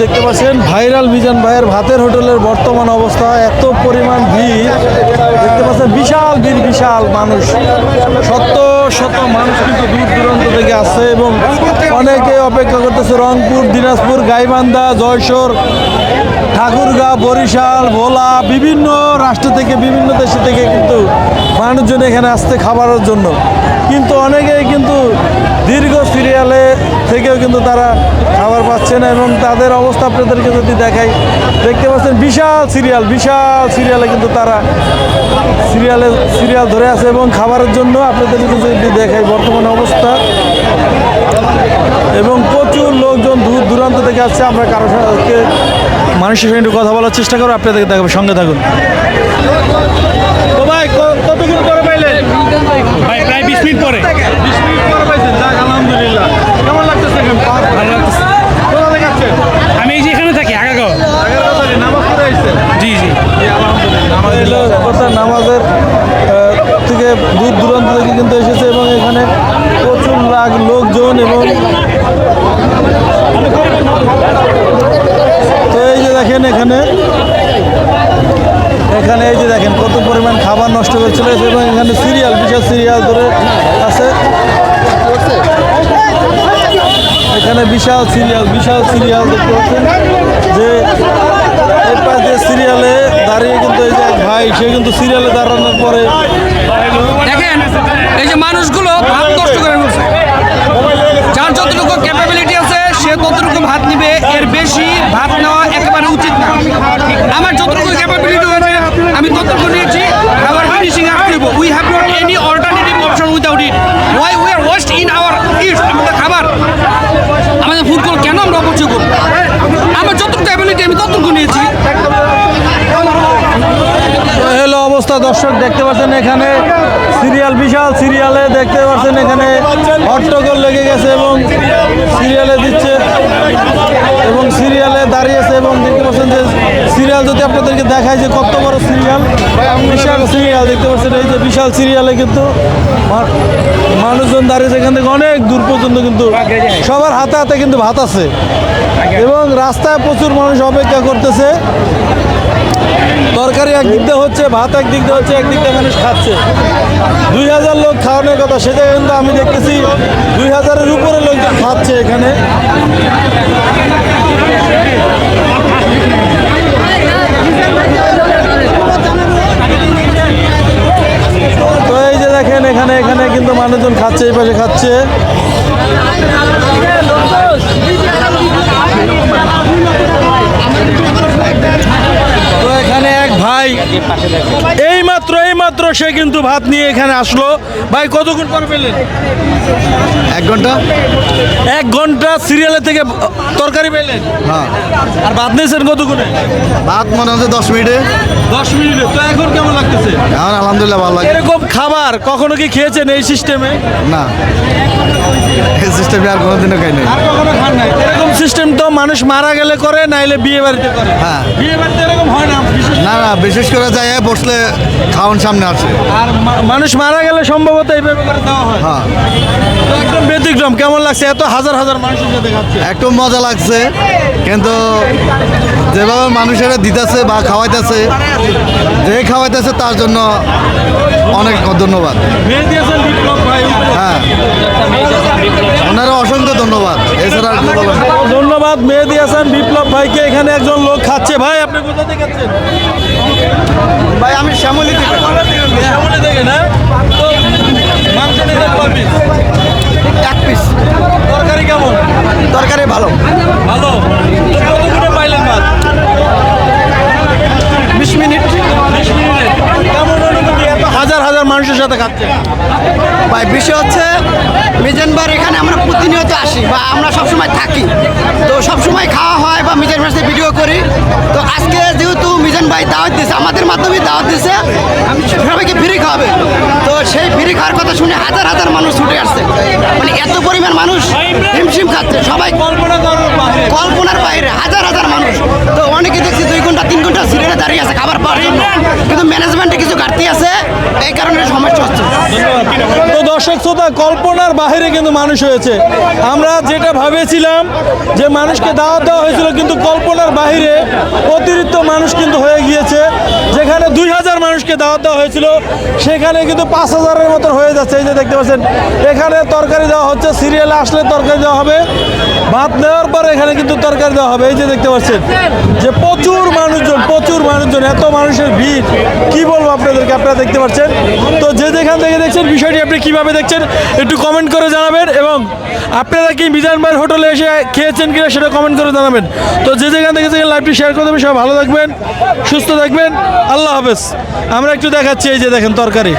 দেখতে পাচ্ছেন, ভাইরাল মিজান ভাইয়ের ভাতের হোটেলের বর্তমান অবস্থা, এত পরিমাণ ভিড়। দেখতে পাচ্ছেন, বিশাল ভিড়, বিশাল মানুষ। শত শত মানুষ কিন্তু দূর দূরান্ত থেকে আসছে এবং অনেকে অপেক্ষা করতেছে রংপুর, দিনাজপুর, গাইবান্ধা জয়সর ঠাকুরগাঁ, বরিশাল, ভোলা, বিভিন্ন রাষ্ট্র থেকে, বিভিন্ন দেশ থেকে কিন্তু মানুষজন এখানে আসতে খাবারের জন্য। কিন্তু অনেকেই কিন্তু দীর্ঘ সিরিয়ালে থেকেও কিন্তু তারা খাবার পাচ্ছে না এবং তাদের অবস্থা আপনাদেরকে যদি দেখাই, দেখতে পাচ্ছেন বিশাল সিরিয়াল বিশাল সিরিয়ালে কিন্তু তারা সিরিয়ালে সিরিয়াল ধরে আছে এবং খাবারের জন্য আপনাদেরকে যদি দেখাই বর্তমান অবস্থা। এবং প্রচুর লোকজন দূর দূরান্ত থেকে আসছে, আমরা কারও সাথে মানুষের সঙ্গে একটু কথা বলার চেষ্টা করব, আপনাদেরকে দেখাবো, সঙ্গে থাকুন। কতক্ষণ পরে পাইলেন? ভাই প্রায় বিশ মিনিট পরে। বিশ মিনিট পরে পাইছেন। যাক আলহামদুলিল্লাহ। কেমন লাগতেছে ভালো লাগতেছে। কোথা থেকে আসছেন? আমি এই যে এখানে থাকি আগাগাঁও নামাজ পড়ে আসছেন? জি জি। কথা নামাজের আহ, থেকে দূর দূরান্ত থেকে কিন্তু এসেছে এবং এখানে প্রচুর লাখ লোকজন এবং তো এই যে দেখেন এখানে এই যে দেখেন কত পরিমাণ খাবার নষ্ট করে চলে এবং এখানে সিরিয়াল বিশাল সিরিয়াল ধরে আছে। এখানে বিশাল সিরিয়াল বিশাল সিরিয়াল দেখতে পাচ্ছেন। যে এর যে সিরিয়ালে দাঁড়িয়ে কিন্তু এই যে ভাই, সে কিন্তু সিরিয়ালে দাঁড়ানোর পরে দেখেন, এই যে মানুষগুলো করে অবস্থা দর্শক দেখতে পাচ্ছেন এখানে। সিরিয়াল বিশাল, সিরিয়ালে দেখতে পাচ্ছেন এখানে হট্টগোল লেগে গেছে এবং সিরিয়ালে দিচ্ছে এবং সিরিয়ালে দাঁড়িয়েছে এবং দেখতে পাচ্ছেন যে সিরিয়াল যদি আপনাদেরকে দেখায় যে কত বড় সিরিয়াল, বিশাল সিরিয়াল, দেখতে পাচ্ছেন এই যে বিশাল সিরিয়ালে কিন্তু মানুষজন দাঁড়িয়েছে এখান থেকে অনেক দূর পর্যন্ত কিন্তু সবার হাতে হাতে কিন্তু ভাত আছে। এবং রাস্তায় প্রচুর মানুষ অপেক্ষা করতেছে। তরকারি একদিক দিয়ে হচ্ছে, ভাত একদিক দিয়ে হচ্ছে, একদিক দিয়ে মানুষ খাচ্ছে। দুই হাজার লোক খাওয়ানোর কথা সেটা কিন্তু আমি দেখতেছি দুই হাজারের উপরে লোকজন খাচ্ছে এখানে। খাচ্ছে, এই পাশে খাচ্ছে। এখানে এক ভাই এই মাত্র এই মাত্র সে কিন্তু ভাত নিয়ে এখানে আসলো। ভাই, কতক্ষণ পর পেলেন? এক ঘণ্টা? এক ঘণ্টা সিরিয়ালের থেকে তরকারি পেলেন হ্যাঁ। আর ভাত নিয়েছেন কতক্ষণে? ভাত মনে হচ্ছে দশ মিনিটে। দশ মিনিটে। তো এখন কেমন লাগতেছে? এখন আলহামদুলিল্লাহ ভালো লাগে এরকম খাবার কখনো কি খেয়েছেন এই সিস্টেমে না। এই সিস্টেমে আর কোনোদিনও খাই নাই। আর কখনো খান নাই। এরকম সিস্টেম তো মানুষ মারা গেলে করে নাইলে বিয়ে বাড়িতে করে। হ্যাঁ। বিয়ে বাড়িতে এরকম হয় না না না বিশেষ করে যাই বসলে খাওয়ান সামনে আসে। আর মানুষ মারা গেলে সম্ভবত এইভাবে করে দেওয়া হয়। হ্যাঁ। একদম ব্যতিক্রম কেমন লাগছে? এত হাজার হাজার মানুষের সাথে খাচ্ছে একটু মজা লাগছে কিন্তু যেভাবে মানুষেরা দিতেছে বা খাওয়াইতেছে যে খাওয়াইতেছে তার জন্য অনেক ধন্যবাদ। হ্যাঁ। ওনারা অসংখ্য ধন্যবাদ এছাড়া। ধন্যবাদ মেয়ে দিয়েছেন বিপ্লব ভাইকে। এখানে একজন লোক খাচ্ছে। ভাই আপনি কোথা থেকে খাচ্ছেন? ভাই আমি শ্যামলি থেকে। শ্যামলী থেকে না? মাংস নিলেন কয় piece? এক পিস তরকারি কেমন? তরকারি ভালো। পাইলেন বিশ মিনিট। বিশ মিনিটে। কেমন অনুভূতি এত হাজার হাজার মানুষের সাথে খাচ্ছে। ভাই বিষয় হচ্ছে মিজানবার এখানে আমরা প্রতিনিয়ত আসি বা আমরা সবসময় থাকি। তো সবসময় খাওয়া হয় বা মিজান ভাইয়ের ভিডিও করি। তো আজকে যেহেতু মিজান ভাই দাওয়াত দিয়েছে আমাদের মাধ্যমে দাওয়াত দিয়েছে আমি সবাইকে ফ্রি খাওয়াবে। তো সেই ফ্রি খাওয়ার কথা শুনে হাজার হাজার মানুষ ছুটে আসছে। মানে এত পরিমাণ মানুষ হিমশিম খাচ্ছে সবাই কল্পনা কল্পনার বাইরে হাজার হাজার মানুষ তো অনেকে দেখছি দুই ঘণ্টা তিন ঘণ্টা সিরিয়ালে দাঁড়িয়ে আছে খাবার পাওয়ার জন্য কিন্তু ম্যানেজমেন্টে কিছু ঘাটতি আছে এই কারণে সমস্যা হচ্ছে ধন্যবাদ তো দর্শক শ্রোতা কল্পনার বাইরে কিন্তু মানুষ হয়েছে। আমরা যেটা ভেবেছিলাম যে মানুষকে দাওয়াত দেওয়া হয়েছিল কিন্তু কল্পনার বাইরে অতিরিক্ত মানুষ কিন্তু হয়ে গিয়েছে। যেখানে দুই হাজার মানুষকে দাওয়াত দেওয়া হয়েছিল, সেখানে কিন্তু পাঁচ হাজারের মতো হয়ে যাচ্ছে। এই যে দেখতে পাচ্ছেন, এখানে তরকারি দেওয়া হচ্ছে, সিরিয়ালে আসলে তরকারি দেওয়া হবে। ভাত নেওয়ার পর এখানে কিন্তু তরকারি দেওয়া হবে। এই যে দেখতে পাচ্ছেন, যে প্রচুর মানুষজন এত মানুষের ভিড়, কি বলব আপনাদেরকে, আপনারা দেখতে পাচ্ছেন? তো যে যেখান থেকে দেখছেন, বিষয়টি আপনি কীভাবে দেখছেন, একটু কমেন্ট করে জানাবেন এবং আপনারা কি মিজান হোটেলে এসে খেয়েছেন কিনা সেটা কমেন্ট করে জানাবেন। তো যে যেখান থেকে দেখেন লাইভটি শেয়ার করে দেবেন, সবাই ভালো থাকবেন, সুস্থ থাকবেন। আল্লাহ হাফেজ। আমরা একটু দেখাচ্ছি এই যে দেখেন তরকারি।